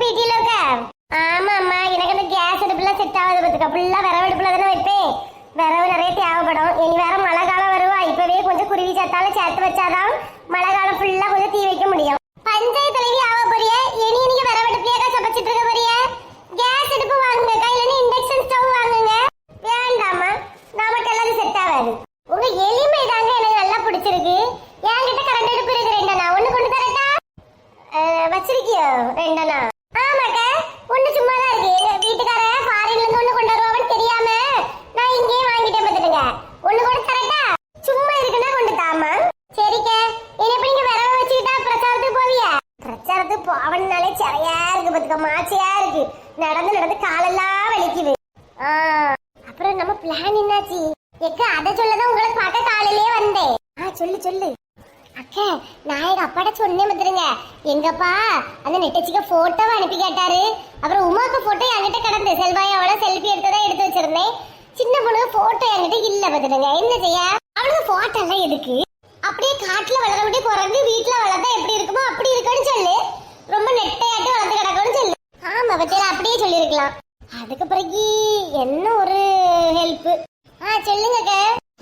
போயிட்டீங்களோக்க ஆமா அம்மா. எனக்கு அந்த கேஸ் அடுப்புல செட் ஆகாது பத்துக்க ஃபுல்லா விரவு அடுப்புல தானே வைப்பேன். விரவு நிறைய தேவைப்படும். இனி வேற மழை காலம் வருவா. இப்பவே கொஞ்சம் குருவி சேர்த்தாலும் சேர்த்து வச்சாதான் மழை காலம் ஃபுல்லா கொஞ்சம் தீ வைக்க முடியும். பஞ்சாயத்து தலைவி ஆக போறிய? இனி நீங்க விரவு அடுப்புலயே சமைச்சிட்டு இருக்க போறிய? கேஸ் அடுப்பு வாங்குங்க. கையில இண்டக்ஷன் ஸ்டவ் வாங்குங்க. வேண்டாமா நமக்கு எல்லாம் செட் ஆகாது. உங்க எளிமை தாங்க எனக்கு நல்லா பிடிச்சிருக்கு. என்கிட்ட கரண்ட் அடுப்பு இருக்கு ரெண்டனா? ஒண்ணு கொண்டு தரட்டா? அஹ், வச்சிருக்கியோ? ரெண்டனா ஆமாக்கா ஒண்ணு சும்மா தான் இருக்கு எங்க வீட்டுக்கார ஃபாரின்ல இருந்து ஒண்ணு கொண்டு வருவான்னு தெரியாம நான் இங்கேயே வாங்கிட்டேன் பார்த்துடுங்க ஒண்ணு கொண்டு தரட்டா சும்மா இருக்குன்னா கொண்டு தாமா சரிக்கா இனி எப்படி நீங்க விரவ வச்சுக்கிட்டா பிரச்சாரத்துக்கு போவிய பிரச்சாரத்துக்கு போவனாலே சரியா இருக்கு பாத்துக்க மாச்சியா இருக்கு நடந்து நடந்து காலெல்லாம் வலிக்குது ஆ, அப்புறம் நம்ம பிளான் என்னாச்சு எக்க அதை சொல்லதான் உங்களை பார்க்க காலையிலேயே வந்தேன் ஆ சொல்லு சொல்லு அக்கா நான் எங்க அப்பாட்ட சொன்னேன் பத்துருங்க எங்கப்பா அந்த நெட்டச்சிக்க போட்டோவை அனுப்பி கேட்டாரு. அப்புறம் உமாக்கு போட்டோ என்கிட்ட கிடந்து செல்வாயோட செல்ஃபி எடுத்ததான் எடுத்து வச்சிருந்தேன். சின்ன பொண்ணு போட்டோ என்கிட்ட இல்ல பத்துருங்க என்ன செய்ய? அவளுக்கு போட்டோ எல்லாம் எதுக்கு? அப்படியே காட்டுல வளர விட்டு பிறகு வீட்டுல வளர்த்தா எப்படி இருக்குமோ அப்படி இருக்குன்னு சொல்லு. ரொம்ப நெட்டையாட்டு வளர்ந்து கிடக்கும்னு சொல்லு. ஆமா பத்தியில அப்படியே சொல்லியிருக்கலாம். அதுக்கு பிறகு என்ன ஒரு ஹெல்ப் ஆ சொல்லுங்க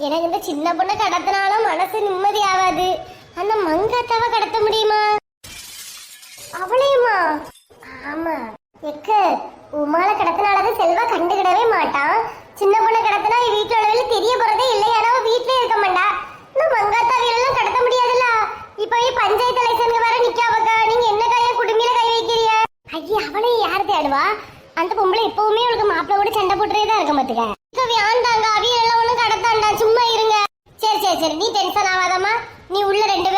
எனக்கு இந்த சின்ன பொண்ணை கடத்தினாலும் மனசு அந்த கடத்த முடியுமா? அவளையுமா? ஆமா. எக்க உமால கடத்தினாலதான் செல்வா கண்டுக்கிடவே மாட்டான் சின்ன பொண்ணை கடத்தினா என் வீட்டுல உள்ளவங்க தெரிய போறதே இல்லை ஏன்னா வீட்லயே இருக்க மாட்டா. இன்னும் மங்காத்தாவியெல்லாம் கடத்த முடியாதுல்ல. இப்போ பஞ்சாயத்து எலெக்ஷனுக்கு வர நிக்காவக்கா நீங்க என்ன கையா குடும்பியில கை வைக்கிறீங்க ஐயா அவளை யார் தேடுவா? அந்த பொம்பளை எப்பவுமே அவளுக்கு மாப்பிள்ள கூட சண்டை போட்டுறே தான் இருக்க மாட்டுக்க இக்க வியாண்டாங்க அவியல் கடத்தாண்டா. சும்மா இருங்க. சரி சரி சரி. நீ டென்ஷன் ஆகாதம்மா நீ உள்ள ரெண்டு பேரையாவது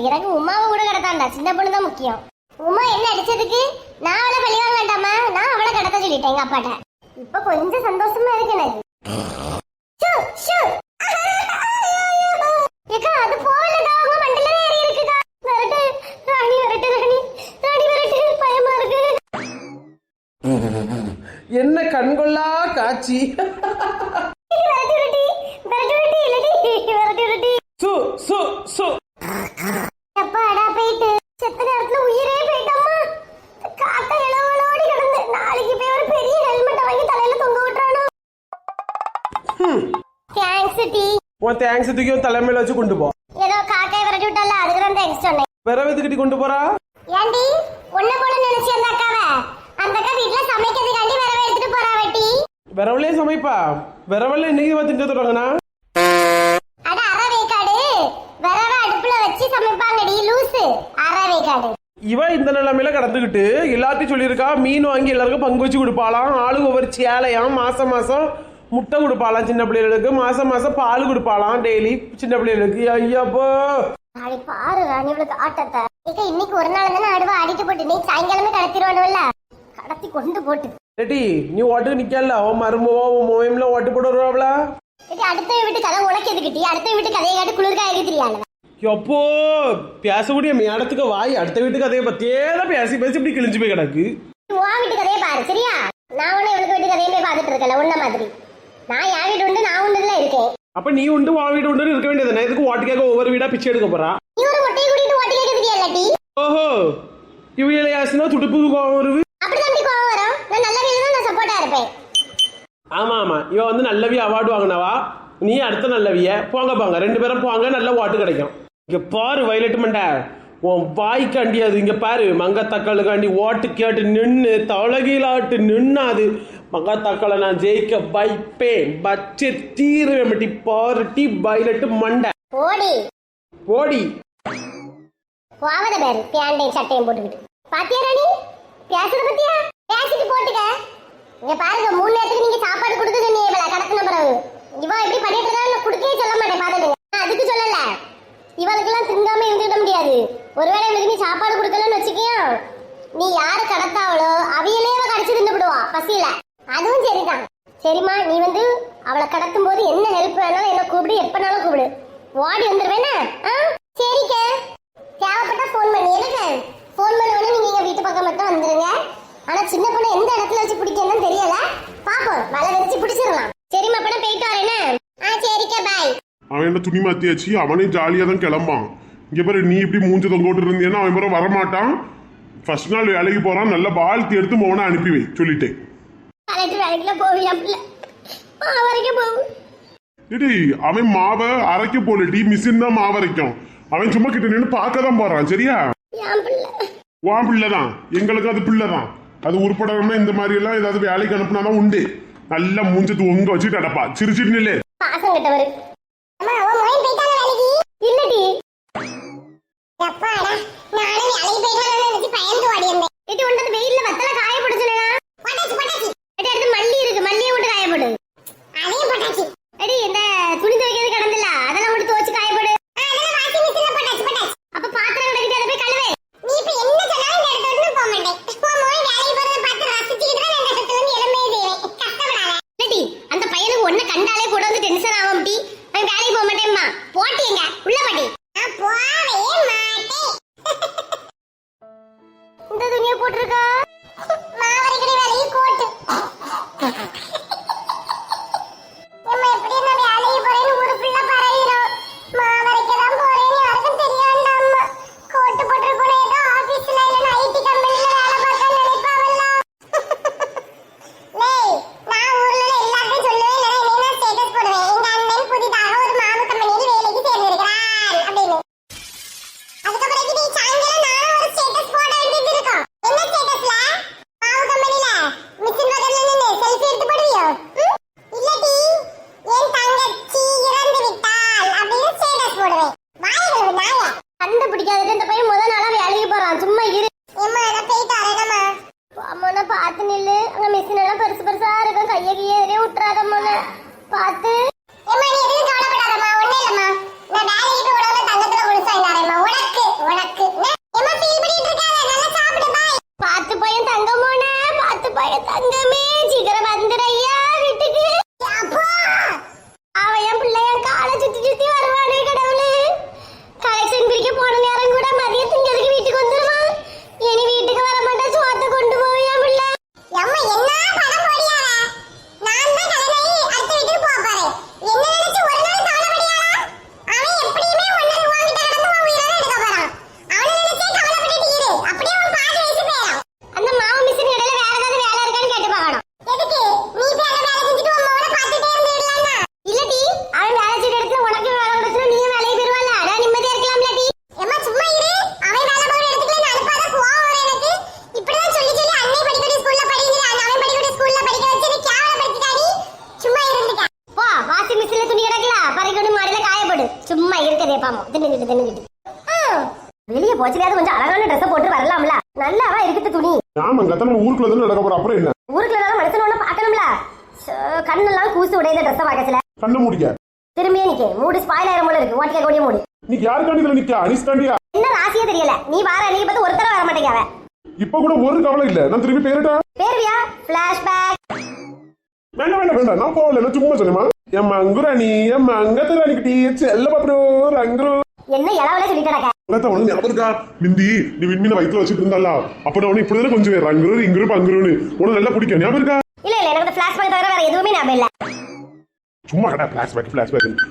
எனக்கு உமாவை கூட கிடத்தாண்டா சின்ன பொண்ணு தான் முக்கியம். உமா என்ன அடிச்சதுக்கு? நான் அவளை பழி வாங்க வேண்டாமா? நான் அவளை கிடத்த சொல்லிட்டேன் எங்க அப்பாட்ட. இப்ப கொஞ்சம் சந்தோஷமா இருக்கு எனக்கு. அது போகலக்கா, உங்க ஏறி ராணி ராணி. ராணி பயமா இருக்கு. என்ன கண்கொள்ளா காட்சி. உன் தேங்க்ஸ் தூக்கி உன் தலைமையில வச்சு கொண்டு போ ஏதோ காக்காய் விரட்டி விட்டல அதுக்கு தான் தேங்க்ஸ் சொன்னேன் விரவு எதுக்கிட்டு கொண்டு போறா ஏண்டி உன்ன போல நினைச்சு அந்த அக்காவை அந்த அக்கா வீட்ல சமைக்கிறதுக்காண்டி வரவே எடுத்துட்டு போறா வெட்டி விரவலே சமைப்பா விரவல இன்னைக்கு பார்த்துட்டு தொடங்கினா அட அரை வேக்காடு வரவ அடுப்புல வச்சு சமைப்பாங்கடி லூசு அரை வேக்காடு இவ இந்த நிலைமையில கடந்துக்கிட்டு எல்லாத்தையும் சொல்லியிருக்கா மீன் வாங்கி எல்லாருக்கும் பங்கு வச்சு கொடுப்பாளாம் ஆளுக்கு ஒவ்வொரு சேலையாம் மாசம் மாசம் முட்டை கொடுப்பாளாம் சின்ன பிள்ளைகளுக்கு. மாசம் மாசம் பால் கொடுப்பாளாம் டெய்லி சின்ன பிள்ளைகளுக்கு. ஐயப்போ. அடி பாரு ராணி இவளுக்கு ஆட்டத்தை. ஏக்கா இன்னைக்கு ஒரு நாள் தானே அடுவா அடிட்டு போட்டு நீ சாயங்காலமே கடத்திடுவானுவல்ல? கடத்தி கொண்டு போட்டு. ஏட்டி நீ ஓட்டுக்கு நிக்கல உன் மருமவோ உன் மோயம்ல ஓட்டு போட்டு ஏடி, அடுத்த வீட்டு கதை உனக்கு அடுத்த வீட்டு கதையை காட்டு குளிர்காய தெரியாது. எப்போ? பேசக்கூடிய மேடத்துக்கு வாய். அடுத்த வீட்டு கதையை பத்தியே தான் பேசி பேசி இப்படி கிழிஞ்சு போய் கிடக்கு. உன் வீட்டு கதையை பாரு சரியா? நான் ஒண்ணு இவளுக்கு வீட்டு கதையுமே பார்த்துட்டு இருக்கல உன்ன மாதிரி. நான் என் வீட்டு உண்டு நான் உண்டுல இருக்கேன். அப்ப நீ உண்டு உன் வீடு உண்டு இருக்க வேண்டியது எதுக்கு ஓட்டு கேட்க ஒவ்வொரு வீடா பிச்சை எடுக்க போறா? நீ ஒரு மொட்டையை கூட்டிட்டு ஓட்டி கேட்க தெரியாதுடி ஓஹோ இவையில யாசினா துடுப்புக்கு கோவம் வருது? அப்படிதான் அப்படி கோவம் வரும். நான் நல்ல வீடு நான் சப்போர்ட்டா இருப்பேன். ஆமா ஆமா. இவ வந்து நல்லவி அவார்டு வாங்கினவா? நீ அடுத்த நல்லவிய? போங்க போங்க. ரெண்டு பேரும் போங்க நல்ல ஓட்டு கிடைக்கும். இங்க பாரு வயலட் மண்டை. உன் வாய்க்கு அண்டியாது இங்க பாரு மங்கத்தக்காளுக்காண்டி ஓட்டு கேட்டு நின்று தலகீழாட்டு நின்னாது. மங்கத்தக்காளை நான் ஜெயிக்க வைப்பேன். பச்சு தீருவேன் மட்டி பாரு டீ வயலட்டு மண்டை. ஓடி போடி. போவத பேரு பேண்டையும் சட்டையும் போட்டுக்கிட்டு. பாத்தியா ராணி? பேசுறது பத்தியா? பேசிட்டு போட்டுக்க. இங்க பாருங்க மூணு நேரத்துக்கு நீங்க சாப்பாடு கொடுக்க சொன்னீங்க இவள கடத்தின பிறகு இவ எப்படி பண்ணிட்டு இருக்கா குடுக்கவே சொல்ல மாட்டேன் பாத்துடுங்க நான் அதுக்கு சொல்லல. இவளுக்கெல்லாம் திங்காம இருந்துவிட முடியாது. ஒருவேளை இவளுக்கு நீ சாப்பாடு கொடுக்கலன்னு வச்சுக்கியா நீ யாரு கடத்தாவளோ அவியலே அவ கடிச்சு தின்னு விடுவா பசியில. அதுவும் சரிதான். சரிம்மா நீ வந்து அவளை கடத்தும் போது என்ன ஹெல்ப் வேணாலும் என்ன கூப்பிடு எப்பனாலும் கூப்பிடு. ஓடி வந்துருவேனா சரிக்க தேவைப்பட்டா ஃபோன் பண்ணி. எனக்கு ஃபோன் பண்ண உடனே நீங்க எங்க வீட்டு பக்கம் மட்டும் வந்துருங்க. ஆனா சின்ன பொண்ணு எந்த இடத்துல வச்சு பிடிக்கணும்னு தெரியல. பாப்போம் வலை வச்சு பிடிச்சிடலாம். சரிம்மா அப்ப போயிட்டு வரேனே ஆ சரிக்கா பாய் அவன் என்ன துணி மாத்தியாச்சு? அவனே ஜாலியா தான் கிளம்பான். இங்க பாரு நீ இப்படி மூஞ்ச தொங்க இருந்தேன்னா அவன் பிறகு வரமாட்டான். ஃபர்ஸ்ட் நாள் வேலைக்கு போறான் நல்ல வாழ்த்து எடுத்து மோனை அனுப்பி வை சொல்லிட்டேன். கலெக்டர் வேலைக்குள்ள போவியா பிள்ளை ஆ வரைக்கும் போகும். இடி அவன் மாவை அரைக்க போல டீ மிஷின் தான் மாவு அரைக்கும். அவன் சும்மா கிட்ட நின்று பார்க்க தான் போறான் சரியா? உன் பிள்ளை தான். எங்களுக்கு அது பிள்ளை தான். அது உருப்படணும்னா இந்த மாதிரி எல்லாம் ஏதாவது வேலைக்கு அனுப்புனாதான் உண்டு. நல்லா மூஞ்சத்து உங்க வச்சுட்டு அடப்பா. சிரிச்சிட்டு நில்லு பயந்து ஓடி இருந்தேன் இது உண்டது வெயில்ல வத்தல காய போடுச்சுனா ஊருக்குள்ள தானே நடக்க போறோம். அப்புறம் என்ன? ஊருக்குள்ள இருந்தாலும் மனுஷன் ஒண்ணு பார்க்கணும்ல. கண்ணெல்லாம் கூசு உடைய ட்ரெஸ் பார்க்கல கண்ணை மூடிக்க. திரும்பியே நிக்க. மூடு ஸ்பாயில் ஆயிரம் போல இருக்கு. ஓட்டிக்க கூடிய மூடு. நீ யாருக்காண்டி இதுல நிக்க? அனிஸ் தாண்டியா? என்ன ராசியே தெரியல. நீ வார அன்னைக்கு பார்த்து ஒருத்தர வர மாட்டேங்க அவ. இப்ப கூட ஒரு கவலை இல்ல. நான் திரும்பி பேருட்டா? பேருவியா? பிளாஷ்பேக் வேண்டாம் வேண்டாம் வேண்டாம். நான் போகல. சும்மா சொன்னேமா என் மங்குராணி என் மங்கத்துல அன்னைக்கு செல்ல பாப்போ ரங்குரு. என்ன இளவல சொல்லிட்டு கிடக்க? அதான் உனக்கு ஞாபகம் இருக்கா? மிந்தி நீ விண்மீன வயித்துல வச்சுட்டு இருந்தால அப்ப நான் உனக்கு இப்படிதானே கொஞ்சம் ரங்குரு இங்குரு பங்குருன்னு. உனக்கு நல்லா பிடிக்கும். ஞாபகம் இருக்கா? இல்ல இல்ல எனக்கு பிளாஷ்பேக் தவிர வேற எதுவுமே ஞாபகம் இல்ல. சும்மா கடை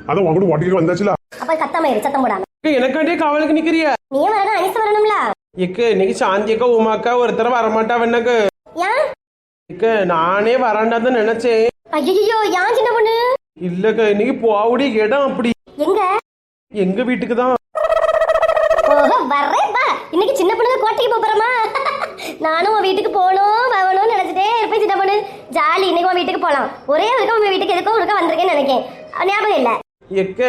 அதான் உன் கூட ஓட்டிட்டு வந்தாச்சுல. அப்ப கத்தாம இரு சத்தம் போடாம. அக்கா, எனக்காண்டியே காவலுக்கு நிக்கிறியா? நீ வரணும் அனிஸ் வரணும்ல. எக்க இன்னைக்கு சாந்தியக்கா உமாக்கா ஒருத்தர ஏன் நானே வராண்டாதான் நினைச்சேன். ஐயோ ஏன் சின்ன பொண்ணு? இல்லக்கா இன்னைக்கு போகக்கூடிய இடம் அப்படி. எங்க? எங்க வீட்டுக்கு தான் வர்றேன் வா. இன்னைக்கு சின்ன பொண்ணுங்க கோட்டைக்கு போறோமா? நானும் உன் வீட்டுக்கு போகணும் வரணும்னு நினைச்சிட்டே இருப்பேன் சின்ன பொண்ணு. ஜாலி இன்னைக்கு உன் வீட்டுக்கு போலாம். ஒரே ஒருக்கா உங்க வீட்டுக்கு எதுக்கோ ஒருக்கா வந்திருக்கேன்னு நினைக்கேன். ஞாபகம் இல்ல. எக்க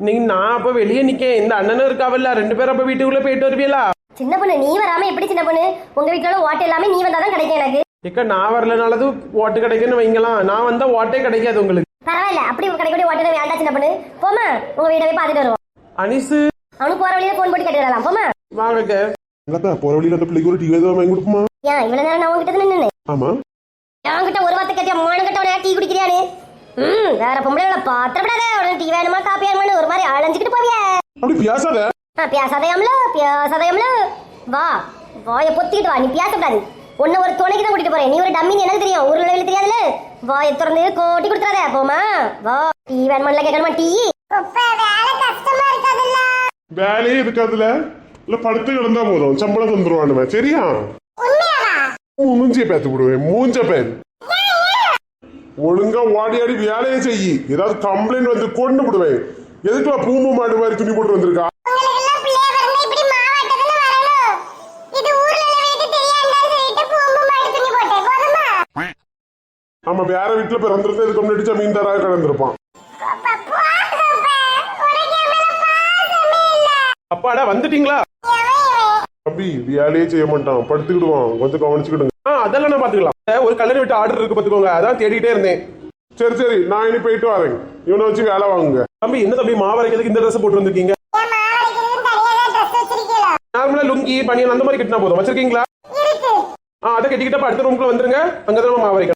இன்னைக்கு நான் அப்ப வெளியே நிக்கேன். இந்த அண்ணனும் இருக்காவல்ல ரெண்டு பேரும் அப்ப வீட்டுக்குள்ள போயிட்டு வருவீங்களா? சின்ன பொண்ணு நீ வராம எப்படி சின்ன பொண்ணு? உங்க வீட்டுல ஓட்டு எல்லாமே நீ வந்தாதான் கிடைக்கும் எனக்கு. எக்க நான் வரலனாலது ஓட்டு கிடைக்குன்னு வைங்களாம் நான் வந்தா ஓட்டே கிடைக்காது உங்களுக்கு. பரவாயில்ல அப்படி கிடைக்கக்கூடிய ஓட்டு வேண்டாம் சின்ன பொண்ணு. போமா உங்க வீட்டை போய் பார்த்துட்டு வருவோம். அனிசு. அவனுக்கு போற வழியில போன் போட்டு கேட்டு வரலாம் போமா அங்கத்தான் போற வழியில அந்த பிள்ளைக்கு ஒரு டிவி எதுவும் வாங்கி கொடுக்குமா ஏன் இவ்வளவு நேரம் நான் உங்ககிட்ட நின்று ஆமா. என்கிட்ட ஒரு வார்த்தை கேட்டியா? மூணு கிட்ட உடனே டீ குடிக்கிறியானு ம் வேற பொம்பளை பாத்திரப்படாத உடனே டீ வேணுமா காப்பி வேணுமான்னு ஒரு மாதிரி அலைஞ்சுக்கிட்டு போவிய. அப்படி பேசாத ஆ பியாசாதயம்ல பியாசாதயம்ல வா வாயை பொத்திக்கிட்டு வா. நீ பியாசப்படாது உன்னை ஒரு துணைக்கு தான் கூட்டிட்டு போறேன். நீ ஒரு டம்மின்னு எனக்கு தெரியும்? ஊர்ல வெளியில தெரியாதுல வாயை திறந்து கோட்டி கொடுத்துறாத. போமா வா. டீ வேணுமா கேட்கணுமா? டீ. வேலையே இருக்காதுல இல்ல படுத்து கிடந்தா போதும். சம்பளம் தந்துருவானுவன் சரியா? மூஞ்சிய பேத்து விடுவேன். மூஞ்ச பேர். ஒழுங்கா ஓடி ஆடி வேலையை செய்யி ஏதாவது கம்ப்ளைண்ட் வந்து கொண்டு விடுவேன். எதுக்குல பூம்பு மாடு மாதிரி துணி போட்டு வந்திருக்கா? ஆமா வேற வீட்டுல பிறந்திருந்தா இதுக்கு முன்னாடி மீன் தராக கிடந்திருப்பான் அப்பா, போதும்ப்பா. உனக்கு என் மேல பாசமே இல்ல. அப்பாடா வந்துட்டீங்களா? தம்பி வேலையே செய்ய மாட்டான். படுத்துக்கிடுவான். கொஞ்சம் கவனிச்சுக்கிடுங்க. ஆ அதெல்லாம் நான் பாத்துக்கலாம் ஒரு கல்யாண வீட்டு ஆர்டர் இருக்கு பாத்துக்கோங்க அதான் தேடிட்டே இருந்தேன். சரி சரி. நான் இனி போயிட்டு வரேன். இவனை வச்சு வேலை வாங்குங்க. தம்பி என்ன தம்பி மாவரைக்கிறதுக்கு இந்த ட்ரெஸ் போட்டு வந்திருக்கீங்க? நார்மலா லுங்கி பனியன் அந்த மாதிரி கட்டினா போதும். வச்சிருக்கீங்களா. ஆ அதை கட்டிக்கிட்டா இப்ப அடுத்த ரூம்க்குள்ள வந்துருங்க. அங்க தான்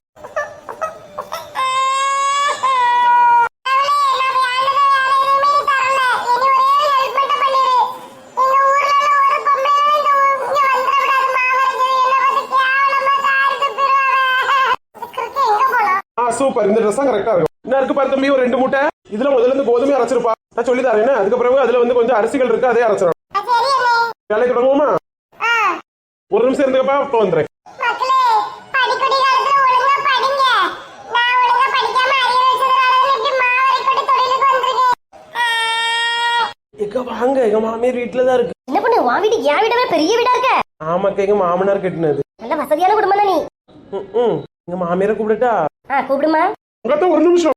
சூப்பர் இந்த ட்ரெஸ் தான் கரெக்டா இருக்கும். என்ன இருக்கு பாரு தம்பி ஒரு ரெண்டு மூட்டை. இதுல முதல்ல இருந்து கோதுமை அரைச்சிருப்பா. நான் சொல்லி தரேன்? அதுக்கு பிறகு அதுல வந்து கொஞ்சம் அரிசிகள் இருக்கு அதே அரைச்சிடும் வேலைக்கு தொடங்குவோமா ஒரு நிமிஷம் இருந்துக்கப்பா இப்போ வந்துடுறேன். எங்க வாங்க? எங்க மாமியார் வீட்டுல தான் இருக்கு. என்ன பண்ணு உன் வீடு என் வீடவே பெரிய வீடா இருக்க? ஆமாக்கா எங்க மாமனார் கட்டினது. நல்ல வசதியான குடும்பம் நீ ம், ம். எங்க மாமியாரை கூப்பிடட்டா ஆ கூப்பிடுமா? உங்கத்தான் ஒரு நிமிஷம்.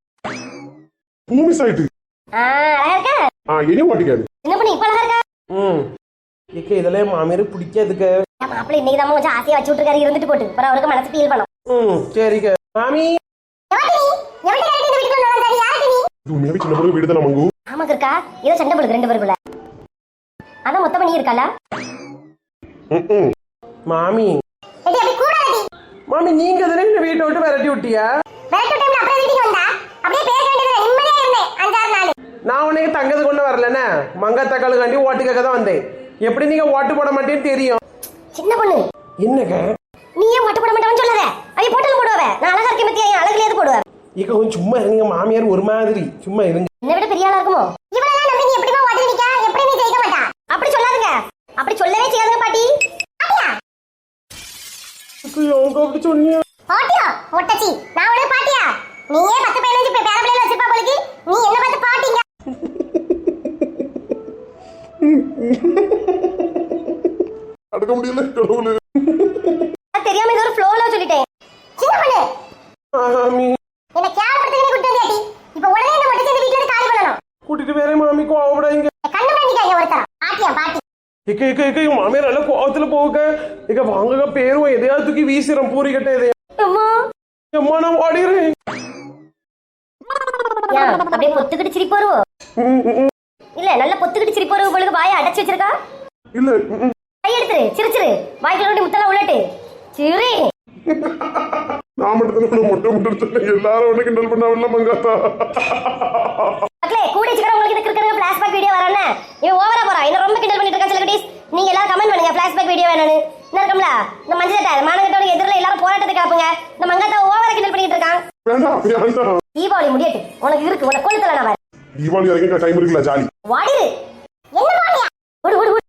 பூமி சைட்டு ஆ அழகா இருக்க? ஆ இனி ஓட்டிக்காது. என்ன பண்ணு இப்ப அழகா இருக்க? ம். ஏக்கா இதெல்லாம் என் மாமியாருக்கு பிடிக்காதுக்க மாப்பிள்ளை இன்னைக்கு தான் கொஞ்சம் ஆசையா வச்சு விட்டுருக்காரு இருந்துட்டு போட்டு. அப்புறம் அவருக்கு மனசு ஃபீல் பண்ணும். ம் சரிக்கா மாமி. இது உண்மையாவே சின்ன பொண்ணு வீடு தானே மங்கு? ஆமாக்கு இருக்கா ஏதோ சண்டை போடுது ரெண்டு பேருக்குள்ள. அதான் மொத்த பண்ணி ம். மாமி. மாமி நீங்க தானே வீட்டை விட்டு விரட்டி விட்டியா? டைம்ல அப்படியே வீட்டுக்கு வந்தா? அப்படியே பேச வேண்டியது நிம்மதியா இருந்தேன் அஞ்சாறு நாள். நான் உனக்கு தங்கது கொண்டு வரலண்ணே. மங்க தக்காளுக்காண்டி ஓட்டு கேட்க தான் வந்தேன். எப்படி நீங்க ஓட்டு போட மாட்டேன்னு தெரியும். சின்ன பொண்ணு. என்னங்க? நீ ஏன் மட்டும் போட மாட்டான்னு சொல்லாத? அவைய போட்டலும் போடுவ நான் அழகா இருக்கேன் பத்தியா? என் அழகுல எது போடுவேன் இக்க கொஞ்சம் சும்மா இருங்க மாமியார் ஒரு மாதிரி. சும்மா இருங்க. என்னை விட பெரிய ஆளா இருக்குமோ? இவளெல்லாம் நம்பி நீ எப்படிமா ஓட்டு நிக்கா? எப்படி நீ ஜெயிக்க மாட்டா? அப்படி சொல்லாதுங்க. அப்படி சொல்லவே செய்யாதுங்க பாட்டி. அப்படி சொன்னீங்க பாட்டியா ஒட்டச்சி நான் உனக்கு பாட்டியா நீயே பத்து பதினஞ்சு பேர பிள்ளைல வச்சிருப்பா போலுக்கு நீ என்ன பார்த்து பாட்டிங்க அடுக்க முடியல கடவுளு தெரியாம இது ஒரு ஃப்ளோல சொல்லிட்டேன். சின்ன பொண்ணு? மாமி. என்ன கேவலப்படுத்தி கூட்டி வந்தியாட்டி இப்போ உடனே இந்த மட்டும் சேர்ந்து வீட்ல இருந்து காலி பண்ணணும். கூட்டிட்டு வேற மாமி கோவப்படாதீங்க என் கண்ணு பண்ணிக்காங்க ஒருத்தர் பாட்டியா பாட்டி இக்க இக்க இக்க மாமியார் நல்ல கோவத்துல போக இக்க வாங்க பேருவோம் எதையாவது தூக்கி வீசிடும் பூரி கட்ட எதையா அம்மா. அம்மா நான் ஓடிடுறேன். ஏன் அப்படியே பொத்துக்கிட்டு சிரிப்பு வருவோ? இல்ல நல்ல பொத்துக்கிட்டு சிரிப்பு வருவோ பொழுது வாயை அடைச்சு வச்சிருக்கா? இல்ல சிரிச்சிரு வாய்க்குள்ள முத்தெல்லாம் உள்ளட்டு. சிரி நான் மட்டும் மொட்டை மொட்டை. எல்லாரும் உன்னை கிண்டல் பண்ணாவில்ல மங்காத்தா? மக்களே கூட வச்சுக்கிற உங்களுக்கு இந்த கிரிக்கெட் ஃபிளாஷ்பேக் வீடியோ வரேன்னு இவன் ஓவரா போறான். என்ன ரொம்ப கிண்டல் பண்ணிட்டு இருக்கா சில குட்டீஸ். நீங்க எல்லாரும் கமெண்ட் பண்ணுங்க ஃபிளாஷ்பேக் வீடியோ வேணும்னு. என்ன இருக்கும்ல? இந்த மஞ்சள் சட்டை மானகட்டவனுக்கு எதிரில் எல்லாரும் போராட்டத்தை கிளப்புங்க. இந்த மங்காத்தா ஓவரா கிண்டல் பண்ணிட்டு இருக்கான். தீபாவளி முடியட்டு. உனக்கு இருக்கு உனக்கு கொளுத்தல நான் தீபாவளி வரைக்கும் டைம் இருக்குல்ல ஜாலி. வாடிரு என்ன போனியா ஓடு ஓடு.